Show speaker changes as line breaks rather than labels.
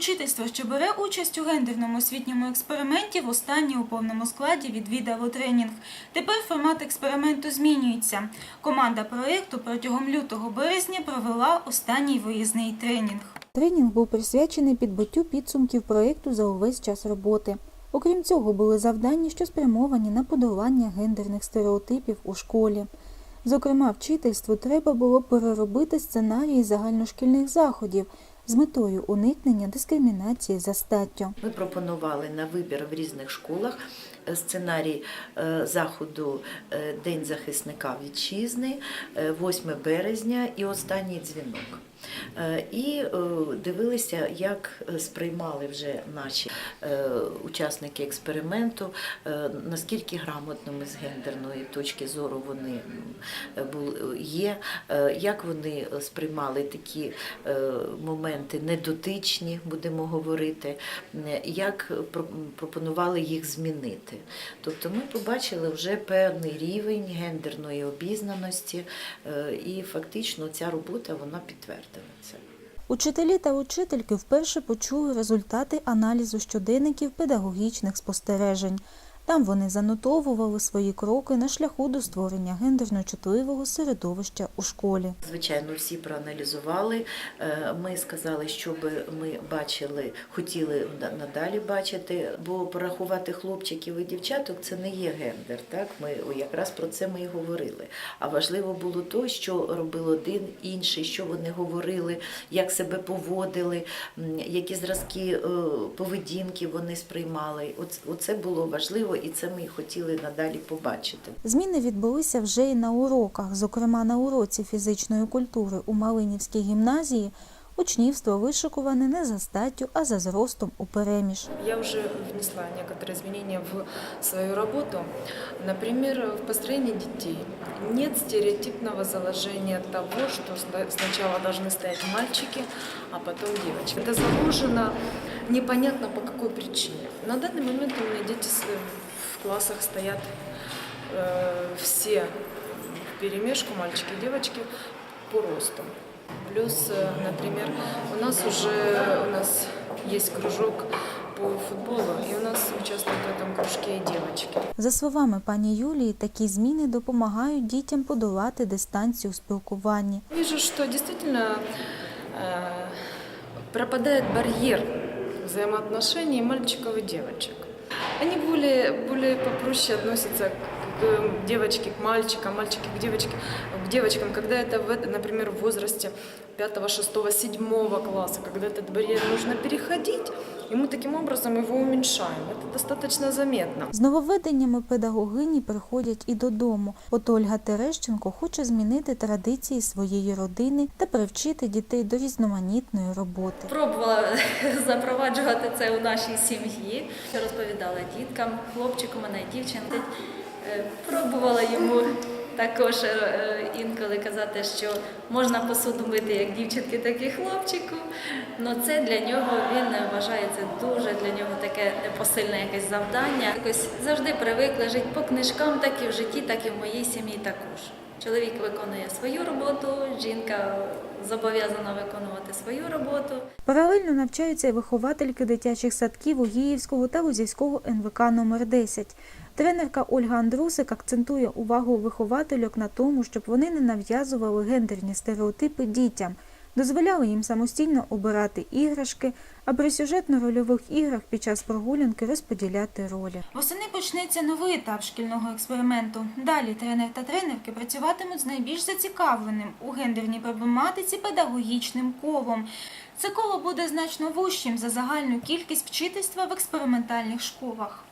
Учительство, що бере участь у гендерному освітньому експерименті, востаннє у повному складі відвідало тренінг. Тепер формат експерименту змінюється. Команда проєкту протягом лютого-березня провела останній виїзний тренінг.
Тренінг був присвячений підбиттю підсумків проєкту за увесь час роботи. Окрім цього, були завдання, що спрямовані на подолання гендерних стереотипів у школі. Зокрема, вчительству треба було переробити сценарії загальношкільних заходів з метою уникнення дискримінації за статтю.
Ми пропонували на вибір в різних школах е, сценарій е, заходу е, День захисника вітчизни, е, 8 березня і останній дзвінок. І дивилися, як сприймали вже наші учасники експерименту, наскільки грамотними з гендерної точки зору вони є, як вони сприймали такі е, моменти недотичні, будемо говорити, е, як пропонували їх змінити. Тобто ми побачили вже певний рівень гендерної обізнаності, е, і фактично ця робота вона підтвердила це.
Учителі та учительки вперше почули результати аналізу щоденників педагогічних спостережень. Там вони занотовували свої кроки на шляху до створення гендерно чутливого середовища у школі.
Звичайно, всі проаналізували. Е, Ми сказали, що би ми бачили, хотіли надалі бачити, бо порахувати хлопчиків і дівчаток це не є гендер. Так ми якраз про це ми і говорили. А важливо було то, що робив один інший, що вони говорили, як себе поводили, які зразки е, поведінки вони сприймали. Оце було важливо, і це ми і хотіли надалі побачити.
Зміни відбулися вже і на уроках, зокрема на уроці фізичної культури у Малинівській гімназії. Учнівство вишикуване не за статтю, а за зростом у переміж.
Я уже внесла некоторые изменения в свою работу. Например, в построении детей нет стереотипного заложения того, что ста- сначала должны стоять мальчики, а потом девочки. Это заложено непонятно по какой причине. На данный момент у меня дети с- в классах стоят э, все в перемешку, мальчики и девочки, по росту. Плюс, э, например, у нас уже у нас есть кружок по футболу, и у нас участвуют в этом кружке и девочки.
За словами пані Юлії, такі зміни допомагають дітям подолати дистанцію у спілкуванні.
Вижу, что действительно э, пропадает барьер взаимоотношений мальчиков и девочек. Они более, более попроще относятся к к девочке, к мальчикам, мальчики к девочке, к девочкам, когда это, в, это, например, в возрасте 5, 6, 7 класса, когда этот барьер нужно переходить, и мы таким образом его уменьшаем. Это достаточно заметно.
З нововведеннями педагогині приходять і додому. От Ольга Терещенко хоче змінити традиції своєї родини та привчити дітей до різноманітної роботи.
Пробувала запроваджувати це у нашій сім'ї. Розповідала діткам, хлопчику, мене дівчинки. Е, Пробувала йому також е, інколи казати, що можна посуду мити як дівчинки, так і хлопчику. але це для нього він вважає це дуже для нього таке непосильне якесь завдання. Якось завжди привикла жити по книжкам, так і в житті, так і в моїй сім'ї також. Чоловік виконує свою роботу, жінка зобов'язана виконувати свою роботу.
Паралельно навчаються і виховательки дитячих садків Угіївського та Лузівського НВК номер 10 Тренерка Ольга Андрусик акцентує увагу виховательок на тому, щоб вони не нав'язували гендерні стереотипи дітям, дозволяли їм самостійно обирати іграшки, а при сюжетно-рольових іграх під час прогулянки розподіляти ролі.
Восени почнеться новий етап шкільного експерименту. Далі тренер та тренерки працюватимуть з найбільш зацікавленим у гендерній проблематиці педагогічним колом. Це коло буде значно вужчим за загальну кількість вчительства в експериментальних школах.